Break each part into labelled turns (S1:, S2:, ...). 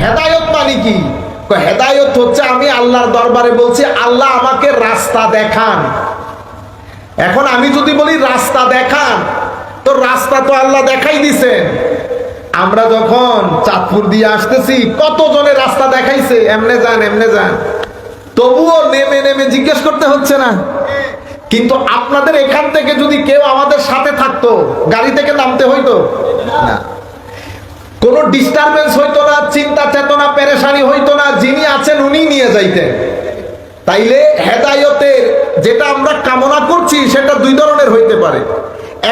S1: হেদায়ত মানে কি? হেদায়ত হচ্ছে আমি আল্লাহর দরবারে বলছি, আল্লাহ আমাকে রাস্তা দেখান। এখন আমি যদি বলি রাস্তা দেখান, তো রাস্তা তো আল্লাহ দেখাই দিছেন। আমরা যখন চাঁদপুর দিয়ে আসতেছি কত জনের রাস্তা দেখাইছে? এমনে যান এমনে যান। তবুও নেমে নেমে জিজ্ঞেস করতে হচ্ছে না। কিন্তু আপনাদের এখান থেকে যদি কেউ আমাদের সাথে থাকতো, গাড়ি থেকে নামতে হইতো? না। কোনো ডিস্টারবেন্স হইতো না, চিন্তা চেতনা পেরেশানি হইতো না, যিনি আছেন উনি নিয়ে যাইতেন। তাইলে হেদায়তের যেটা আমরা কামনা করছি, সেটা দুই ধরনের হইতে পারে।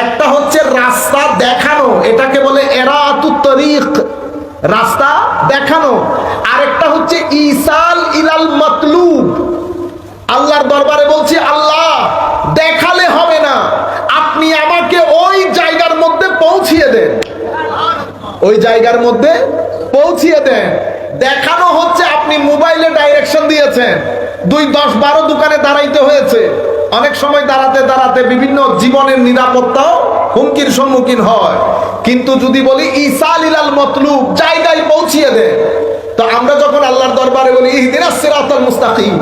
S1: একটা হচ্ছে রাস্তা দেখানো, এটাকে বলে এরা রাস্তা দেখানো। আরেকটা হচ্ছে ইসাল ইলাল মতলুব। আল্লাহর দরবারে বলছি, আল্লাহ দেখালে হবে না আপনি আমাকে ওই জায়গার মধ্যে পৌঁছিয়ে দেন ওই জায়গার মধ্যে পৌঁছিয়ে দেন। দেখানো হচ্ছে আপনি মোবাইলে ডাইরেকশন দিয়েছেন। দুই দশ বারো দোকানে দাঁড়াইতে হয়েছে। অনেক সময় দাঁড়াতে দাঁড়াতে বিভিন্ন জীবনের নিরাপত্তাও হুমকির সম্মুখীন হয়। কিন্তু যদি বলি ইসাল ইলাল মতলুব জায়গায় পৌঁছিয়ে দেন। তো আমরা যখন আল্লাহর দরবারে বলি, ইহদিনাস সিরাতাল মুস্তাকিম,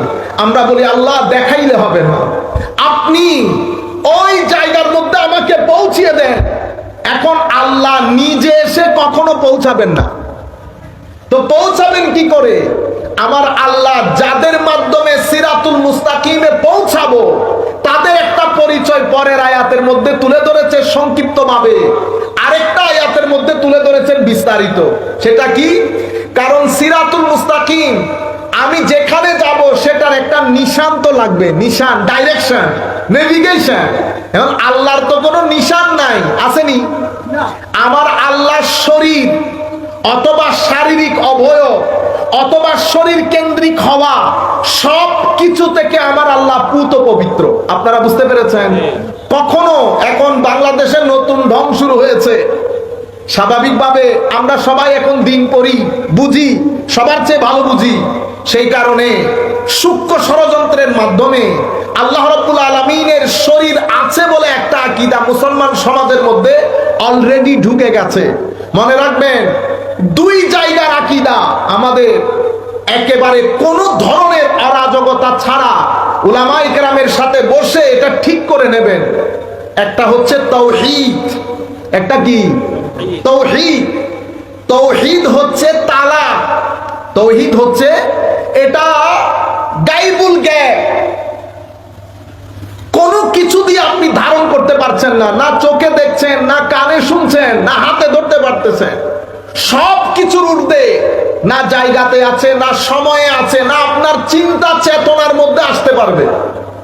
S1: আমরা বলি, আল্লাহ দেখাইলে হবে না আপনি ওই জায়গার মধ্যে আমাকে পৌঁছিয়ে দেন এখন আল্লাহ নিজে এসে কখনো পৌঁছাবেন না। তো পৌঁছাবেন কি করে? আমার আল্লাহ যাদের মাধ্যমে সিরাতুল মুস্তাকিমে পৌঁছাবো, তাদের একটা পরিচয় পরের আয়াতের মধ্যে তুলে ধরেছে সংক্ষিপ্ত ভাবে আরেকটা আয়াতের মধ্যে তুলে ধরেছেন বিস্তারিত। সেটা কি? কারণ সিরাতুল মুস্তাকিম, আমি যেখানে যাব, সেটার একটা নিশান তো লাগবে। নিশান ডাইরেকশন নেভিগেশন এখন আল্লাহর তো কোনো নিশান নাই আসেনি। আমার আল্লাহর শরীর অথবা শারীরিক অভয় অথবা শরীর কেন্দ্রিক হওয়া সব কিছু থেকে আমার আল্লাহ পুত পবিত্র। আপনারা বুঝতে পেরেছেন? কখনো এখন বাংলাদেশের নতুন ঢং শুরু হয়েছে। স্বাভাবিকভাবে আমরা সবাই এখন দিন পড়ি, বুঝি, সবার চেয়ে ভালো বুঝি। সেই কারণে সূক্ষ্ম ষড়যন্ত্রের মাধ্যমে আল্লাহ রব্বুল আলমিনের শরীর আছে বলে একটা আকিদা মুসলমান সমাজের মধ্যে অলরেডি ঢুকে গেছে। মনে রাখবেন, দুই জায়গার আকিদা আমাদের একেবারে কোন ধরনের অরাজকতা ছাড়া উলামা ইকরামের সাথে বসে এটা ঠিক করে নেবেন। একটা হচ্ছে তৌহিদ একটা কি? তৌহিদ। তৌহিদ। হচ্ছে তালা। তৌহিদ হচ্ছে এটা গাইবুল গ্যাপ। কোনো কিছু দিয়ে আপনি ধারণ করতে পারছেন না না চোখে দেখছেন, না কানে শুনছেন, না হাতে ধরতে পারতেছেন। সব কিছুর ঊর্ধ্বে না জায়গাতে আছে, না সময়ে আছে, না আপনার চিন্তা চেতনার মধ্যে আসতে পারবে।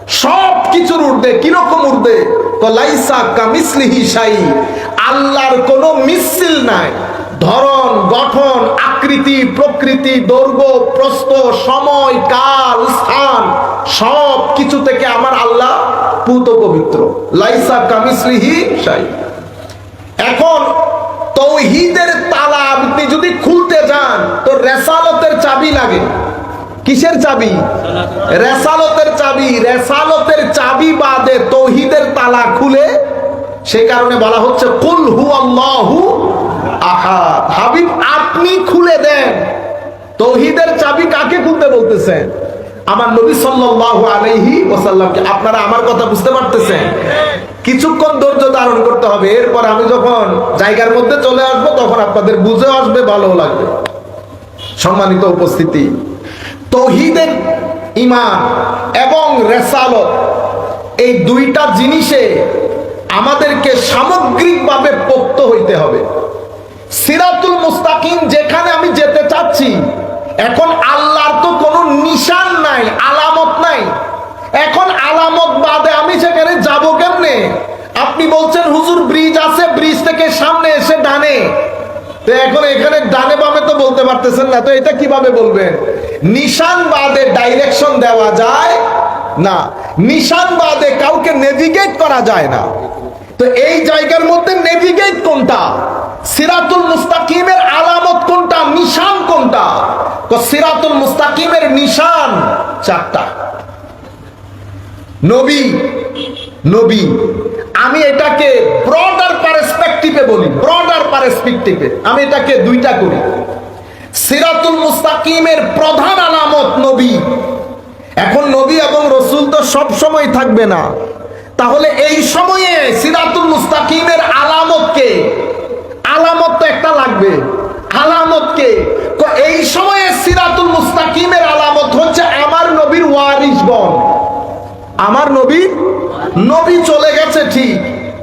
S1: সব কিছুর ঊর্ধ্বে, কীরকম ঊর্ধ্বে? লাইসা কামিসলিহি সাই আল্লাহর কোনো মিছিল নাই। ধরন, গঠন, আকৃতি, প্রকৃতি, দৈর্ঘ্য, প্রস্থ, সময়, কাল, স্থান, সব কিছু থেকে আমার আল্লাহ পুত পবিত্র। লাইসা কামিসলিহি সাই এখন তৌহিদের তালা আপনি যদি খুলতে যান, তো রেসালতের চাবি লাগে। কিসের চাবি? রেসালতের চাবি। রেসালতের চাবি বাদে তৌহিদের তালা খুলে সেই কারণে বলা হচ্ছে, কুল হু আল্লাহু আহাদ। হাবিব, আপনি খুলে দেন। তৌহিদের চাবি কাকে খুলতে বলতেছেন? আমার নবী সাল্লাল্লাহু আলাইহি ওয়াসাল্লামকে। আপনারা আমার কথা বুঝতে পারতেছেন? কিছুক্ষণ ধৈর্য ধারণ করতে হবে। এরপর আমি যখন জায়গার মধ্যে চলে আসব, তখন আপনাদের বুঝে আসবে ভালো লাগবে। সম্মানিত উপস্থিতি, তৌহিদের ইমান এবং রেসালত, এই দুইটা জিনিসে আমাদেরকে সামগ্রিকভাবে পোক্ত হইতে হবে। সিরাতুল মুস্তাকিম, যেখানে আমি যেতে চাচ্ছি, এখন আল্লাহর তো কোনো নিশান নাই, আলামত নাই। এখন আলামত বাদে আমি সেখানে যাব কেমনে? আপনি বলছেন, হুজুর, ব্রিজ আছে, ব্রিজ থেকে সামনে এসে ডানে। তো এখন এখানে ডানে বামে তো বলতে পারতেছেন না, তো এটা কীভাবে বলবেন? নিশান বাদে ডাইরেকশন দেওয়া যায় না। নিশান বাদে কাউকে নেভিগেট করা যায় না। তো এই জায়গার মধ্যে নেভিগেট কোনটা? সিরাতুল মুস্তাকিমের আলামত কোনটা? নিশান কোনটা? তো সিরাতুল মুস্তাকিমের নিশান চারটা। নবী নবী, আমি এটাকে ব্রডার পারস্পেক্টিভে বলি ব্রডার পারস্পেক্টিভে আমি এটাকে দুইটা করি। সিরাতুল মুস্তাকিমের প্রধান আলামত নবী। এখন নবী এবং রসুল তো সব সময় থাকবে না। তাহলে এই সময়ে সিরাতুল মুস্তাকিমের আলামত কে? আলামত তো একটা লাগবে। আলামত কে? এই সময়ে সিরাতুল মুস্তাকিমের আলামত হচ্ছে আমার নবীর ওয়ারিসগণ আমার নবী নবী চলে গেছে ঠিক,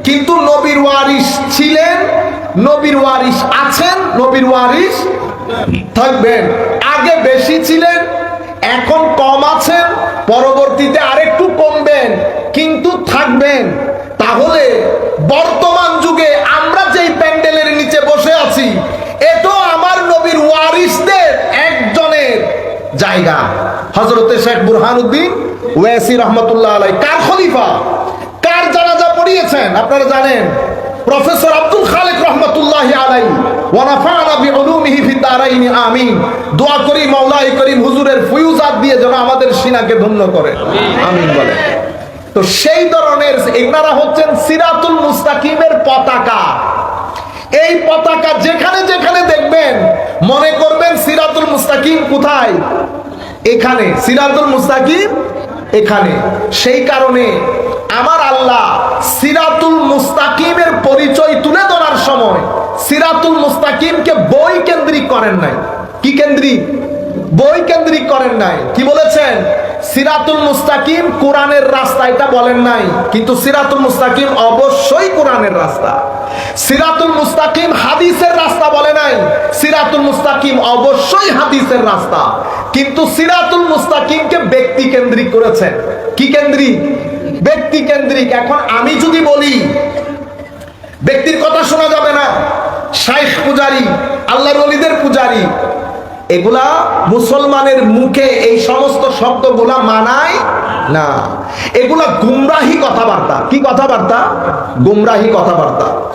S1: কিন্তু নবীর ওয়ারিস ছিলেন, নবীর ওয়ারিস আছেন, নবীর ওয়ারিস থাকবেন। আগে বেশি ছিলেন, এখন কম আছেন, পরবর্তীতে আরেকটু কমবেন কিন্তু থাকবেন তাহলে বর্তমান যুগে আমরা যেই প্যান্ডেলের নিচে বসে আছি এটাও আমার নবীর ওয়ারিসদের একজনের জায়গা। হজরতে শেখ বুরহানুদ্দিন ওয়াসি রহমতুল্লাহ আলাই কার খলিফা? কার জানাজা পড়িয়েছেন? আপনারা জানেন, প্রফেসর আব্দুল খালেক রহমতুল্লাহ আলাই সিনাকে ধন্য করে। সেই ধরনের হচ্ছেন মুস্তাকিমের পতাকা। এই পতাকা যেখানে যেখানে দেখবেন, মনে করবেন সিরাতুল মুস্তাকিম কোথায়? এখানে। সিরাতুল মুস্তাকিম এখানে। সেই কারণে আমার আল্লাহ সিরাতুল মুস্তাকিমের পরিচয় তুলে ধরার সময় সিরাতুল মুস্তাকিমকে বই কেন্দ্রিক করেন নাই। কি কেন্দ্রিক? বই কেন্দ্রিক করেন নাই। কি বলেছেন? সিরাতুল মুস্তাকিম কোরআনের রাস্তা, এটা বলেন নাই। কিন্তু সিরাতুল মুস্তাকিম অবশ্যই কোরআনের রাস্তা। সিরাতুল মুস্তাকিম হাদিসের রাস্তা বলে নাই। সিরাতুল মুস্তাকিম অবশ্যই হাদিসের রাস্তা। কিন্তু সিরাতুল মুস্তাকিমকে ব্যক্তি কেন্দ্রিক করেছেন। কি কেন্দ্রিক? ব্যক্তি কেন্দ্রিক। এখন আমি যদি বলি, ব্যক্তির কথা শোনা যাবে না। শাইখ পূজারি, আল্লাহর ওলিদের পূজারি। এগুলা মুসলমানের মুখে এই সমস্ত শব্দগুলা মানায় না। এগুলা গুমরাহি কথাবার্তা। কি কথাবার্তা? গুমরাহি কথাবার্তা।